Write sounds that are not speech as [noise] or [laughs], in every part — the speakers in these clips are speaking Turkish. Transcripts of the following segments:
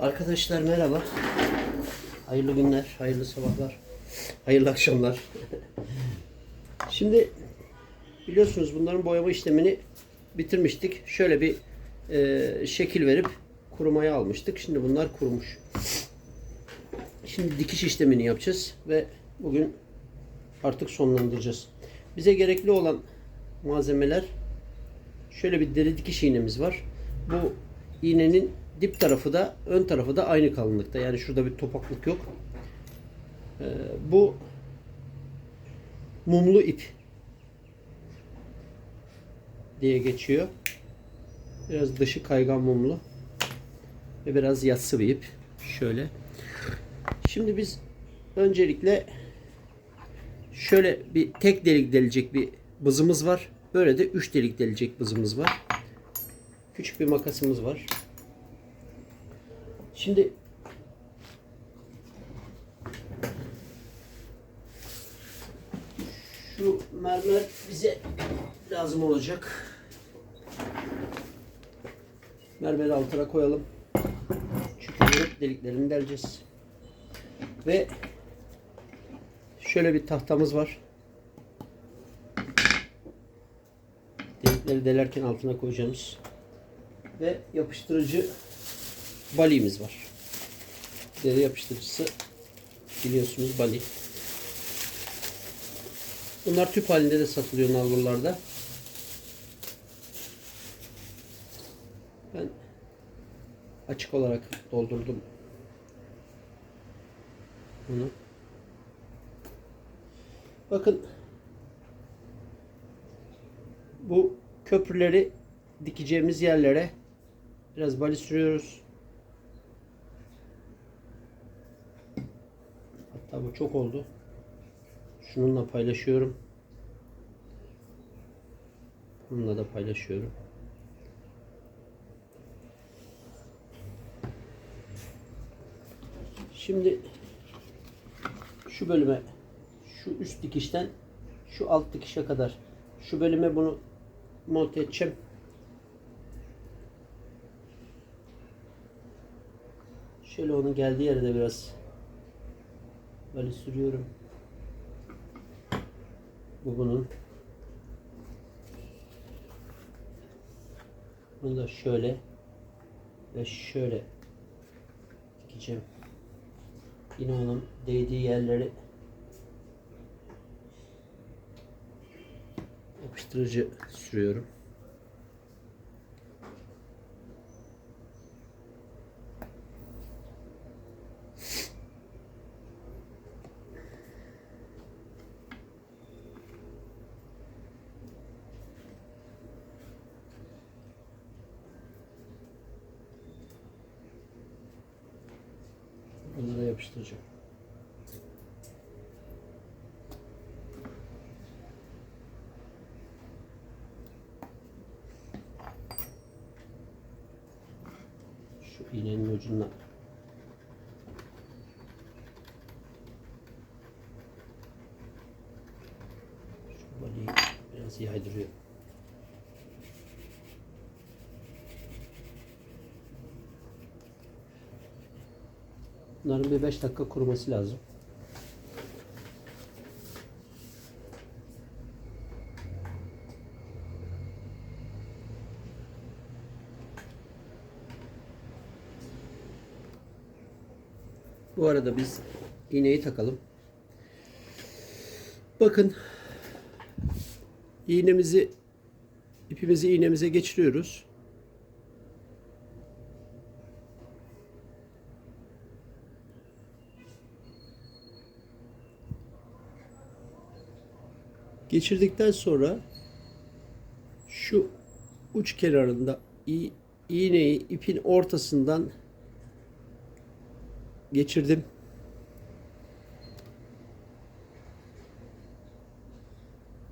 Arkadaşlar merhaba. Hayırlı günler, hayırlı sabahlar, hayırlı akşamlar. [laughs] Şimdi biliyorsunuz bunların boyama işlemini bitirmiştik. Şöyle bir e, şekil verip kurumaya almıştık. Şimdi bunlar kurumuş. Şimdi dikiş işlemini yapacağız ve bugün artık sonlandıracağız. Bize gerekli olan malzemeler şöyle bir deri dikiş iğnemiz var. Bu iğnenin dip tarafı da ön tarafı da aynı kalınlıkta. Yani şurada bir topaklık yok. Ee, bu mumlu ip diye geçiyor. Biraz dışı kaygan mumlu ve biraz yassı bir ip. Şöyle. Şimdi biz öncelikle şöyle bir tek delik delecek bir bızımız var. Böyle de üç delik delecek bızımız var. Küçük bir makasımız var. Şimdi şu mermer bize lazım olacak. Mermeri altına koyalım. Çünkü deliklerini deleceğiz. Ve şöyle bir tahtamız var. Delikleri delerken altına koyacağımız ve yapıştırıcı balimiz var. Deri yapıştırıcısı biliyorsunuz bali. Bunlar tüp halinde de satılıyor nalburlarda. Ben açık olarak doldurdum bunu. Bakın bu köprüleri dikeceğimiz yerlere biraz bali sürüyoruz. Bu çok oldu. Şununla paylaşıyorum. Bununla da paylaşıyorum. Şimdi şu bölüme şu üst dikişten şu alt dikişe kadar şu bölüme bunu monte edeceğim. Şöyle onun geldiği yere de biraz böyle sürüyorum. Bu bunun. Bunu da şöyle ve şöyle dikeceğim. Yine onun değdiği yerleri yapıştırıcı sürüyorum. Bunları yapıştıracağım. Şu iğnenin ucuna baliyi biraz yaydırıyor. Bunların bir 5 dakika kuruması lazım. Bu arada biz iğneyi takalım. Bakın iğnemizi ipimizi iğnemize geçiriyoruz. Geçirdikten sonra şu uç kenarında iğneyi ipin ortasından geçirdim.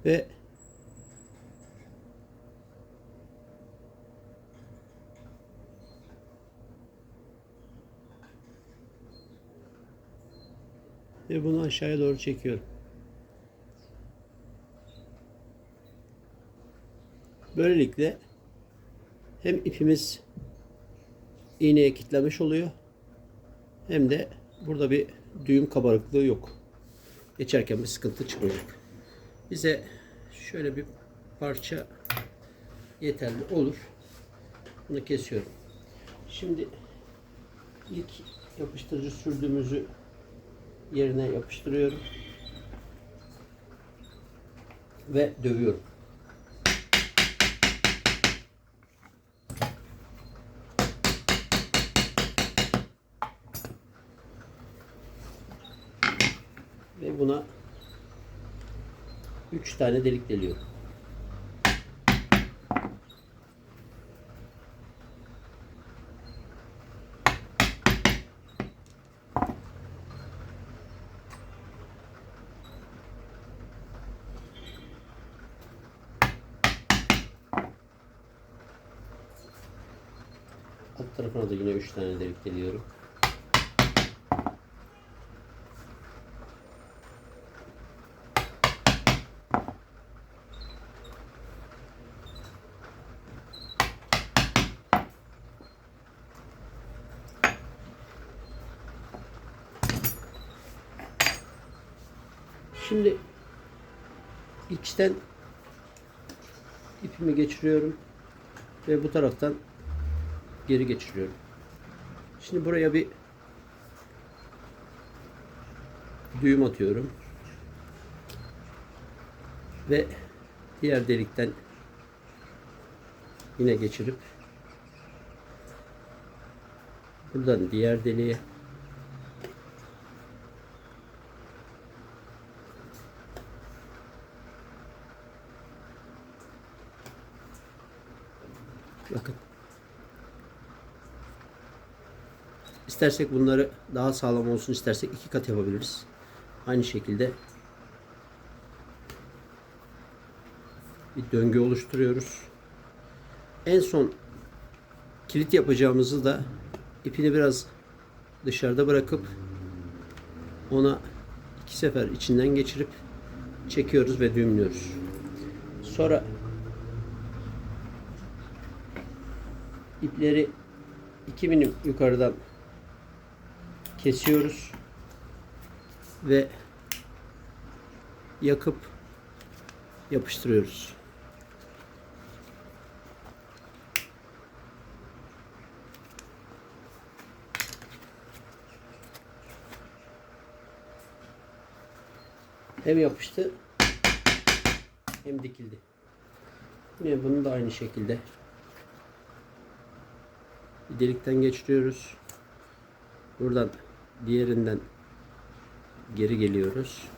Ve ve bunu aşağıya doğru çekiyorum. Böylelikle hem ipimiz iğneye kitlemiş oluyor hem de burada bir düğüm kabarıklığı yok. Geçerken bir sıkıntı çıkmayacak. Bize şöyle bir parça yeterli olur. Bunu kesiyorum. Şimdi ilk yapıştırıcı sürdüğümüzü yerine yapıştırıyorum. Ve dövüyorum. Ve buna 3 tane delik deliyorum. Alt tarafına da yine 3 tane delik deliyorum. Şimdi içten ipimi geçiriyorum ve bu taraftan geri geçiriyorum. Şimdi buraya bir düğüm atıyorum. Ve diğer delikten yine geçirip buradan diğer deliğe bakın İstersek bunları daha sağlam olsun istersek iki kat yapabiliriz. Aynı şekilde bir döngü oluşturuyoruz. En son kilit yapacağımızı da ipini biraz dışarıda bırakıp ona iki sefer içinden geçirip çekiyoruz ve düğümlüyoruz. Sonra ipleri 2 milim yukarıdan kesiyoruz ve yakıp yapıştırıyoruz. Hem yapıştı hem dikildi. Yine bunu da aynı şekilde delikten geçiriyoruz. Buradan diğerinden geri geliyoruz.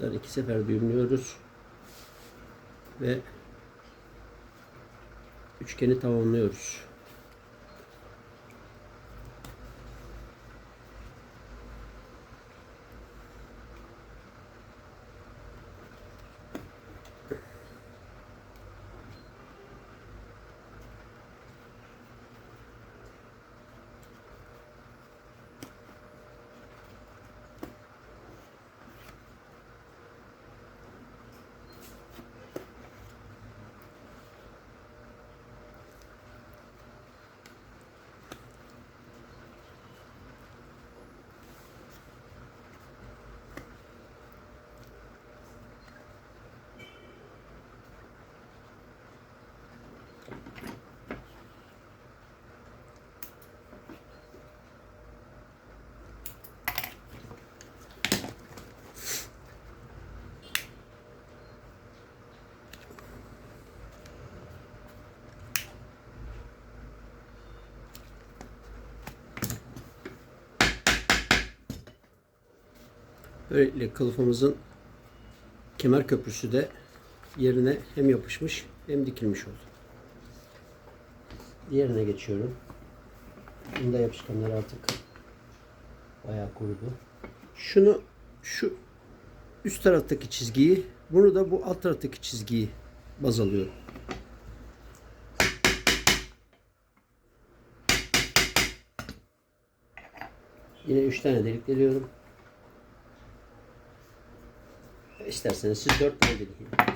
Buradan iki sefer düğümlüyoruz. Ve üçgeni tamamlıyoruz. Böylelikle kılıfımızın kemer köprüsü de yerine hem yapışmış hem dikilmiş oldu. Diğerine geçiyorum. Bunda yapışkanlar artık bayağı kurudu. Şunu şu üst taraftaki çizgiyi bunu da bu alt taraftaki çizgiyi baz alıyorum. Yine üç tane delik deliyorum. İsterseniz siz 4 tane deneyin.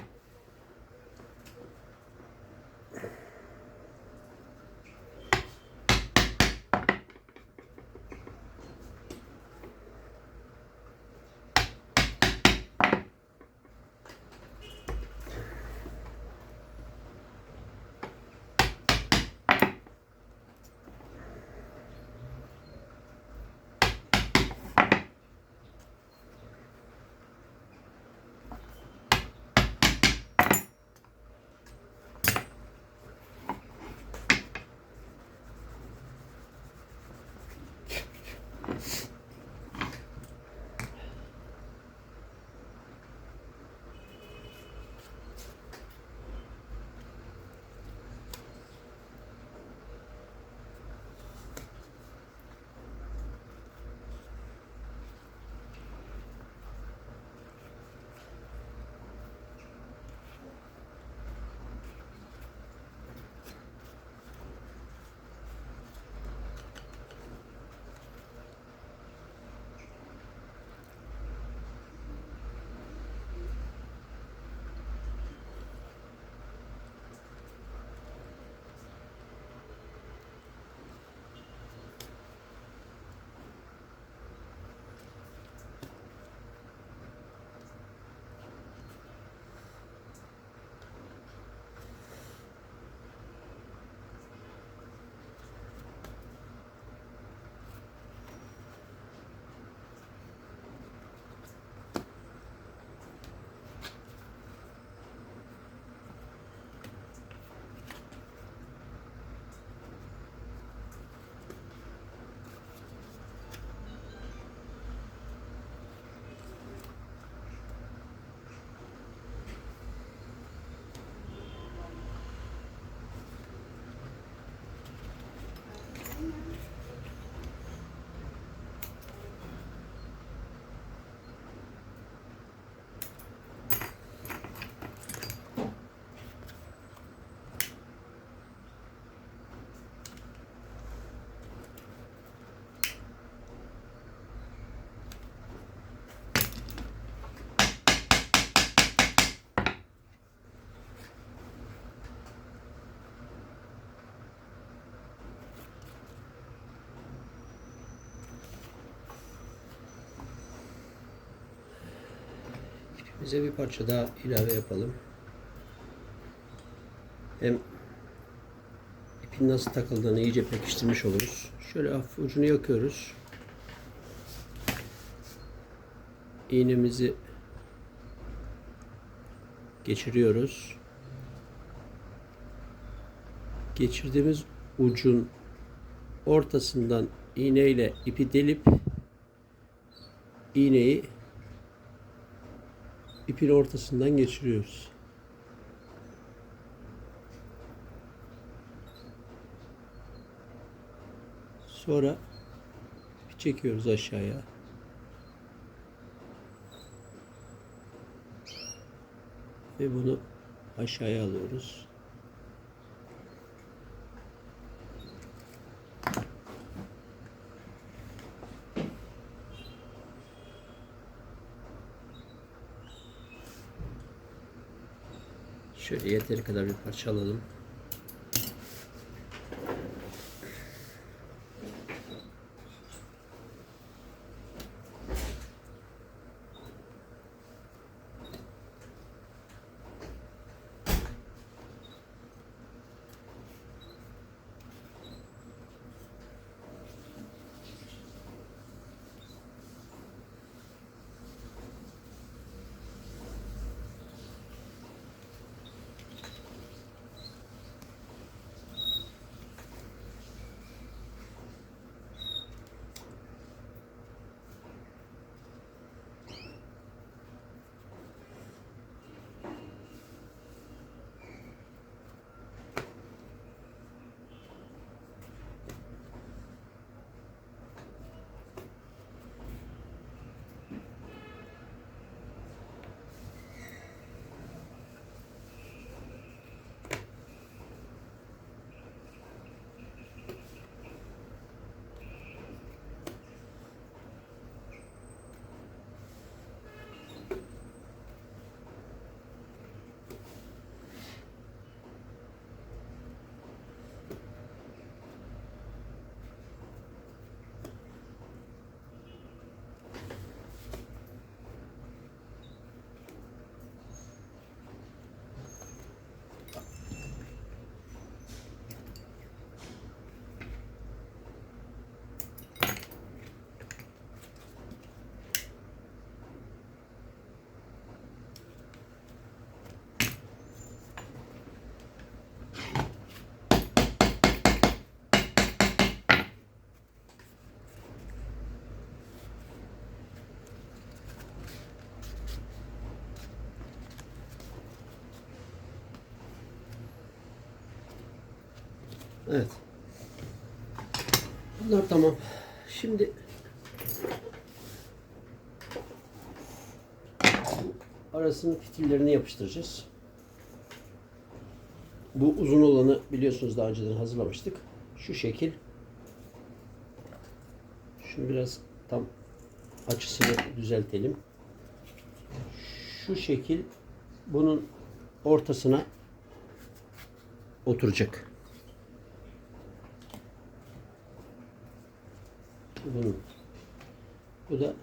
Bize bir parça daha ilave yapalım. Hem ipin nasıl takıldığını iyice pekiştirmiş oluruz. Şöyle hafif ucunu yakıyoruz. İğnemizi geçiriyoruz. Geçirdiğimiz ucun ortasından iğneyle ipi delip iğneyi ipin ortasından geçiriyoruz. Sonra çekiyoruz aşağıya. Ve bunu aşağıya alıyoruz. Şöyle yeteri kadar bir parça alalım. Bunlar tamam. Şimdi arasının fitillerini yapıştıracağız. Bu uzun olanı biliyorsunuz daha önceden hazırlamıştık. Şu şekil. Şunu biraz tam açısını düzeltelim. Şu şekil bunun ortasına oturacak. Bunun. Bu da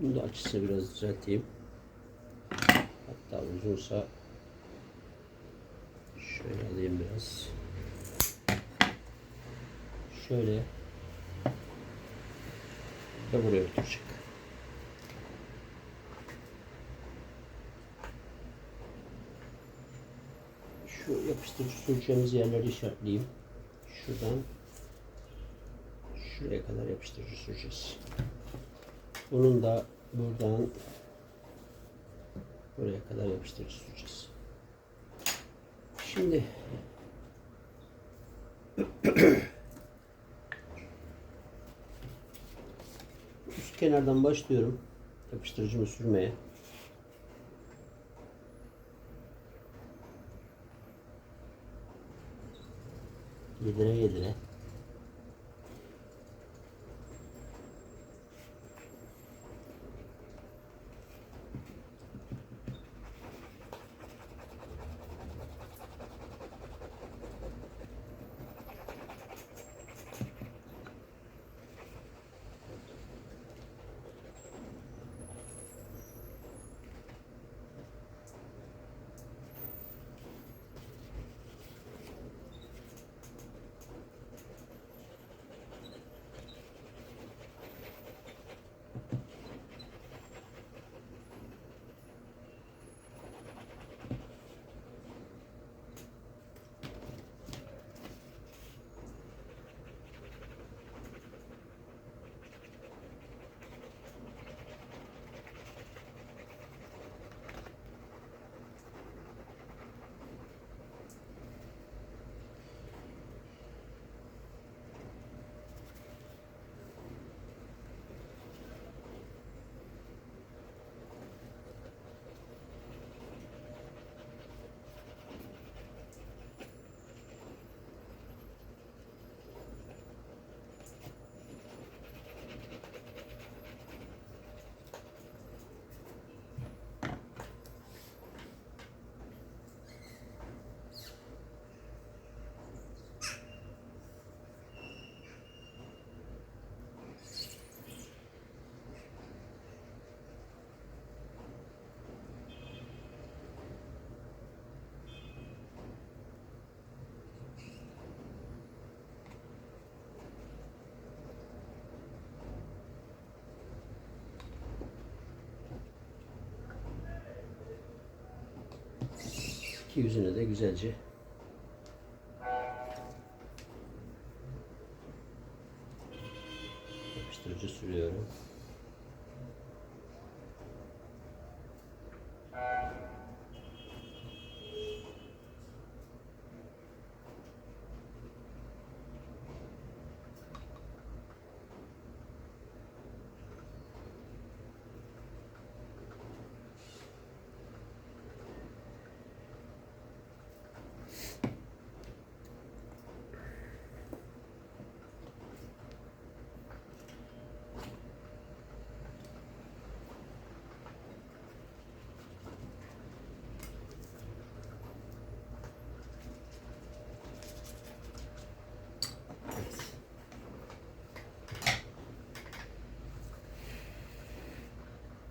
bunu da açısını biraz düzelteyim. Hatta uzunsa şöyle alayım biraz. Şöyle ve buraya oturacak. Şu yapıştırıcı süreceğimiz yerleri işaretleyeyim. Şuradan şuraya kadar yapıştırıcı süreceğiz. Bunun da buradan buraya kadar yapıştırıcı süreceğiz. Şimdi üst kenardan başlıyorum yapıştırıcımı sürmeye. Yedire yedire. İki yüzüne de güzelce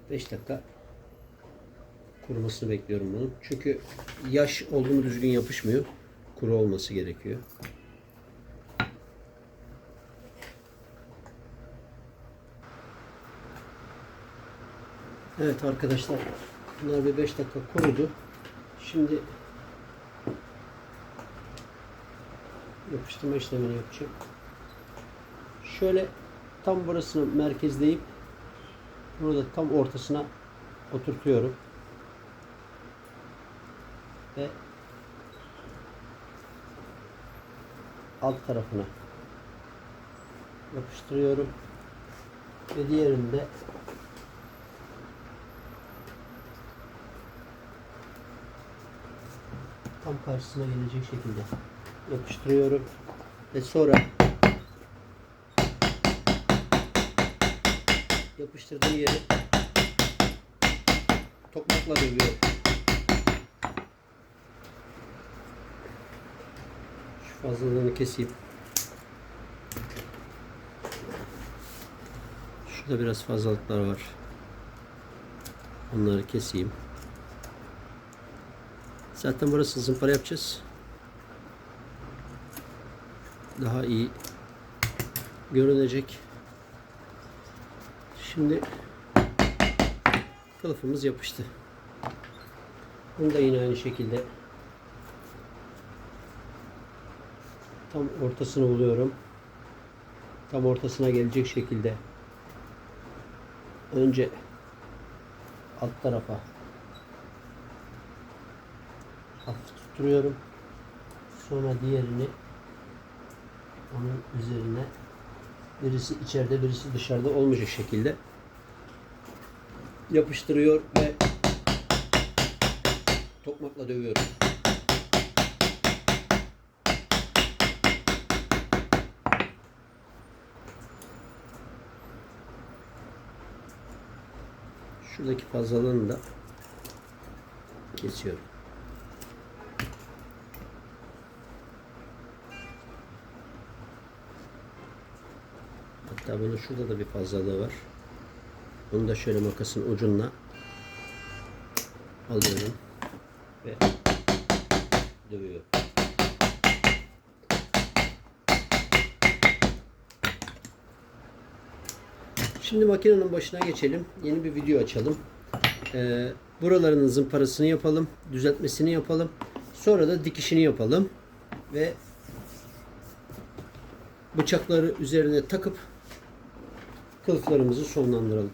5 dakika kurumasını bekliyorum bunun. Çünkü yaş olduğunu düzgün yapışmıyor. Kuru olması gerekiyor. Evet arkadaşlar bunlar bir 5 dakika kurudu. Şimdi yapıştırma işlemini yapacağım. Şöyle tam burasını merkezleyip burada tam ortasına oturtuyorum. Ve alt tarafına yapıştırıyorum. Ve diğerini de tam karşısına gelecek şekilde yapıştırıyorum. Ve sonra yapıştırdığım yeri tokmakla dövüyorum. Şu fazlalığını keseyim. Şurada biraz fazlalıklar var. Onları keseyim. Zaten burası zımpara yapacağız. Daha iyi görünecek. Şimdi kılıfımız yapıştı. Bunu da yine aynı şekilde tam ortasını buluyorum. Tam ortasına gelecek şekilde önce alt tarafa hafif tutturuyorum. Sonra diğerini onun üzerine birisi içeride birisi dışarıda olmayacak şekilde yapıştırıyor ve tokmakla dövüyorum. Şuradaki fazlalığını da kesiyorum. Hatta bunun şurada da bir fazlalığı var. Bunu da şöyle makasın ucunla alıyorum ve dövüyorum. Şimdi makinenin başına geçelim. Yeni bir video açalım. Ee, buralarının zımparasını yapalım. Düzeltmesini yapalım. Sonra da dikişini yapalım. Ve bıçakları üzerine takıp kılıflarımızı sonlandıralım.